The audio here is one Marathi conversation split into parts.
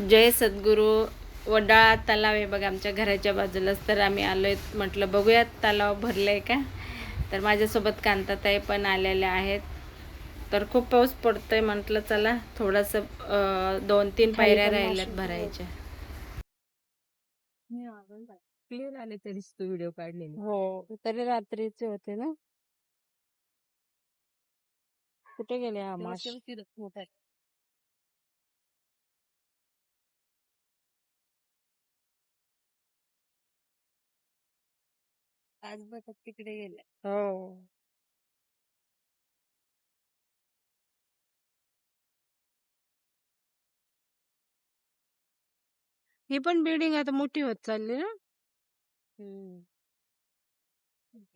जय सद्गुरू. वडाळा तलाव आहे बघा आमच्या घराच्या बाजूलाच. तर आम्ही आलोय म्हटलं बघूयात तलाव भरलंय का? तर माझ्यासोबत कांताताई पण आलेल्या आहेत. तर खूप पाऊस पडतोय म्हटलं चला थोडंसं दोन तीन पायऱ्या राहिल्यात भरायच्या. क्लिअर आले तरीच तू व्हिडिओ काढलेली. हो तरी रात्रीचे होते ना? कुठे गेले हा आज बघ तिकडे गेले. हो. ही पण बिल्डिंग आता मोठी होत चालली ना?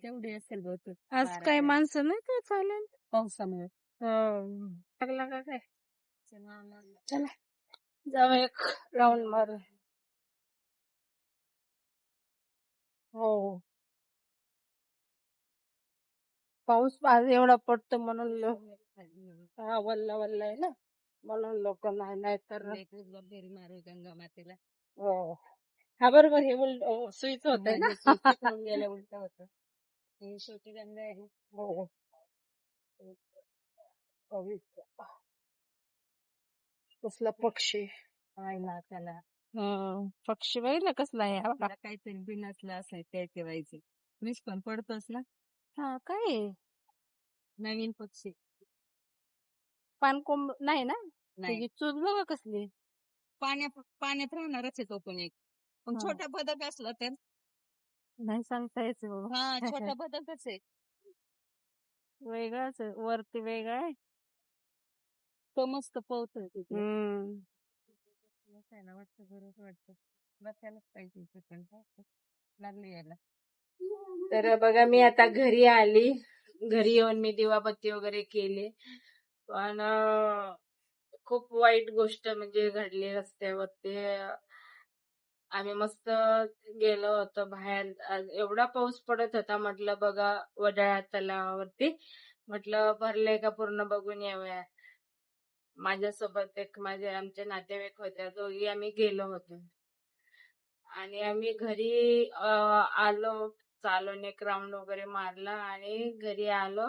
तेवढी असेल बहुतेक आज बारा काय तेरा. माणसं नाही काय चालेल पावसामुळे. हो. लागला का काय? चला जाऊ एक राऊंड मारू हो. पाऊस आज एवढा पडतो म्हणून लोक हा वल्ला वल्ला आहे ना. म्हणून लोक नाही नाही तर फेरी मारू गंगा मातेला. हो. हा बरोबर हे उल सुईच होत ना. गेल्या उलट होत. ही शेवटी गंगा आहे. हो. पवित्र. कसला पक्षी. ना त्याला. पक्षी बघितलं कसला आहे काहीतरी बिनसलं असाय ते ठेवायचे. वीज पण पडतोच ना? हा काय? आहे? नवीन पक्षी. पानकोंब नाही ना? नाही. त्याची चूज बघा कसली. पाण्यात पाण्यात राहणारच आहे तो पण एक. पण हा. छोटा बदक असला तर? नाही सांगता यायचं बाबा हा छोटा बदकच आहे. वेगळाच आहे. वरती वेगळा आहे. तो मस्त पोहतोय तिथे हम्म. बसायला वाटतं वाटतं. बसायलाच पाहिजे इथे पण लागले यायला तर बघा मी आता घरी आली. घरी येऊन मी दिवाबत्ती वगैरे केली. पण खूप वाईट गोष्ट म्हणजे घडली रस्त्यावरती. आम्ही मस्त गेलो होतो बाहेर. एवढा पाऊस पडत होता म्हटलं बघा वडाळ्या तलावावरती. म्हटलं भरले का पूर्ण बघून येऊया माझ्यासोबत एक माझे आमचे नातेवाईक होत्या दोघी आम्ही गेलो होतो. आणि आम्ही घरी आलो. चालून एक राऊंड वगैरे मारला आणि घरी आलो.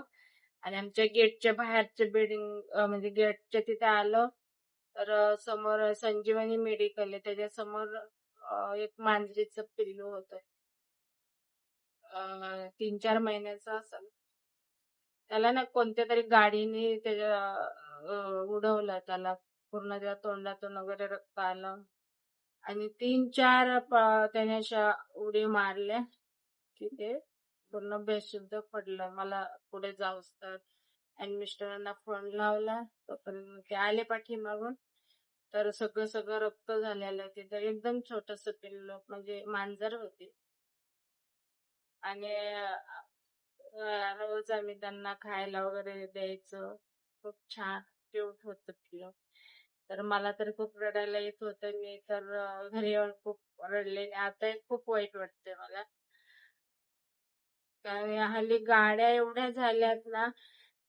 आणि आमच्या गेटच्या बाहेरच्या बिल्डिंग म्हणजे गेटच्या तिथे आलो. तर समोर संजीवनी मेडिकल आहे. त्याच्यासमोर एक मांजरीचं पिल्लू होत. तीन चार महिन्याचं असं त्याला ना कोणत्या तरी गाडीने त्याच्या उडवलं. त्याला पूर्ण त्या तोंडातून वगैरे रक्त आलं. आणि तीन चार त्याने अशा उडी मारल्या. तिथे पूर्ण बेशुद्ध पडलं. मला पुढे जाऊस तर. आणि मिस्टरांना फोन लावला. तोपर्यंत ते आले पाठीमागून. तर सगळं सगळं रक्त झालेलं तिथं. एकदम छोटस पिल्लू म्हणजे मांजर होती. आणि रोज आम्ही त्यांना खायला वगैरे द्यायचं. खूप छान क्यूट होत पिल्लू. तर मला तर खूप रडायला येत होतं. मी तर घरी येऊन खूप रडले. आता खूप वाईट वाटतंय मला. कारण हल्ली गाड्या एवढ्या झाल्यात ना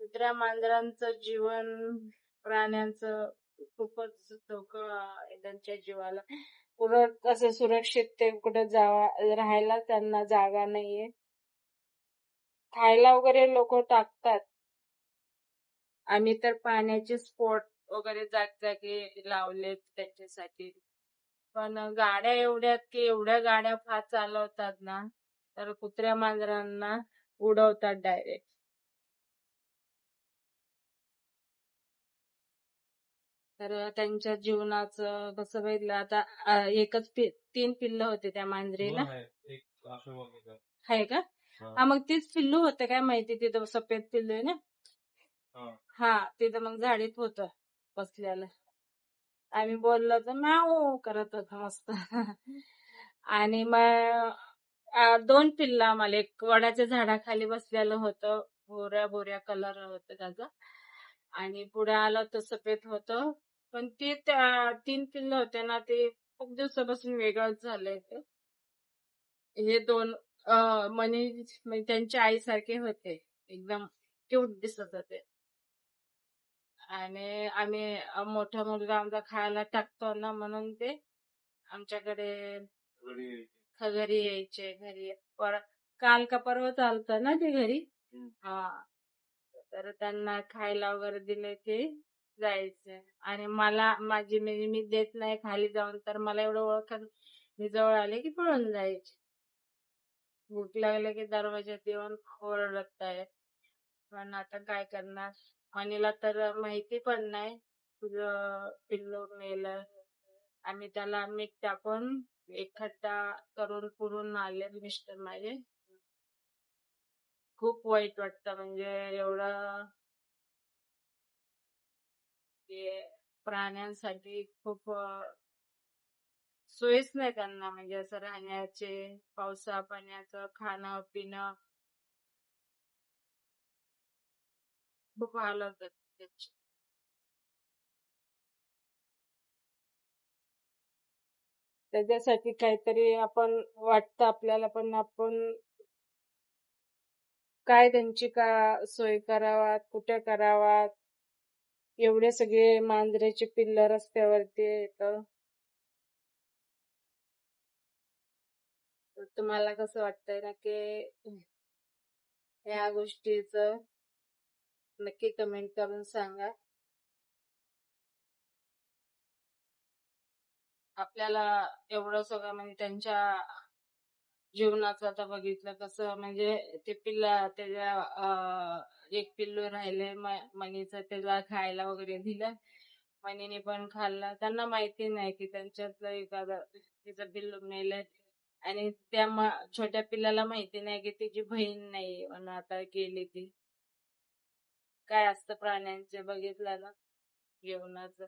कुत्र्या मांजरांचं जीवन प्राण्यांचं खूपच धोका त्यांच्या जीवाला. कुठं असं सुरक्षित ते कुठं जावा राहायला त्यांना जागा नाहीये. खायला वगैरे लोक टाकतात. आम्ही तर पाण्याचे स्पॉट वगैरे जागजागी लावलेत त्याच्यासाठी. पण गाड्या एवढ्यात की एवढ्या गाड्या फार चालवतात ना. तर कुत्र्या मांजरांना उडवतात डायरेक्ट तर त्यांच्या जीवनाचं कसं बघितलं आता एकच तीन पिल्ल होते त्या मांजरीला. बघितलं. आहे. का? हा. हा मग तीच पिल्लू होते काय माहिती? तिथं सफेद पिल्लू आहे ना? हा. हा तिथं मग झाडीत होत बसलेलं. आम्ही बोललो तर म्याऊ करत होत मस्त. आणि मग दोन पिल्ल आम्हाला. एक वडाच्या झाडाखाली बसलेलं होतं. भोऱ्या भोऱ्या कलर होत त्याचा. आणि पुढे आलं तर सफेद होतं. पण ते तीन पिल्ल होते ना ते खूप दिवसापासून वेगळंच झालंय ते. हे दोन मनी म्हणजे त्यांच्या आईसारखे होते. एकदम क्यूट दिसत होते. आणि आम्ही मोठा मुलगा आमचा खायला टाकतो ना म्हणून ते आमच्याकडे घरी यायचे घरी पर काल का परवा चालतं ना ते घरी. हा. तर त्यांना खायला वगैरे दिले ते जायचे. आणि मला माझी म्हणजे मी देत नाही खाली जाऊन तर मला एवढं ओळखत मी जवळ आले की पळून जायचे. भूक लागले की दरवाज्यात येऊन ओरडतायत पण आता काय करणार? मनीला तर माहिती पण नाही. तुझं पिल्लू मेलं. आम्ही त्याला मीठ टाकून एकखट्टा करून पुरून आले मिस्टर माझे खूप वाईट वाटतं म्हणजे एवढं ते प्राण्यांसाठी खूप सोयीच नाही त्यांना म्हणजे असं राहण्याचे पावसा पाण्याचं खाणं पिणं. खूप आलं त्याची त्याचे. त्याच्यासाठी काहीतरी आपण वाटतं आपल्याला पण आपण काय त्यांची का सोय करावात कुठे करावात? एवढे सगळे मांजरेचे पिल्ल रस्त्यावरती येत तुम्हाला कसं वाटतंय ना की या गोष्टीच नक्की कमेंट करून सांगा. आपल्याला एवढं सगळं म्हणजे त्यांच्या जीवनाचं आता बघितलं कसं म्हणजे ते पिल्ला त्याच्या एक पिल्लू राहिले मनीचं त्याला खायला वगैरे दिलं. मनीने पण खाल्लं. त्यांना माहिती नाही की त्यांच्यातलं एखादं तिचं पिल्लू नेलं आणि त्या छोट्या पिल्लाला माहिती नाही की तिची बहीण नाही म्हणून आता गेली ती. काय असतं प्राण्यांचे बघितलं ना जीवनाचं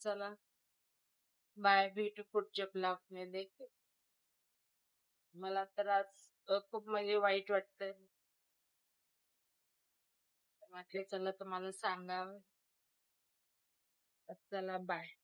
चला. बाय भेटू पुढच्या ब्लॉगमध्ये मला तर आज खूप म्हणजे वाईट वाटतंय. म्हटलं चला तुम्हाला सांगावं. चला बाय.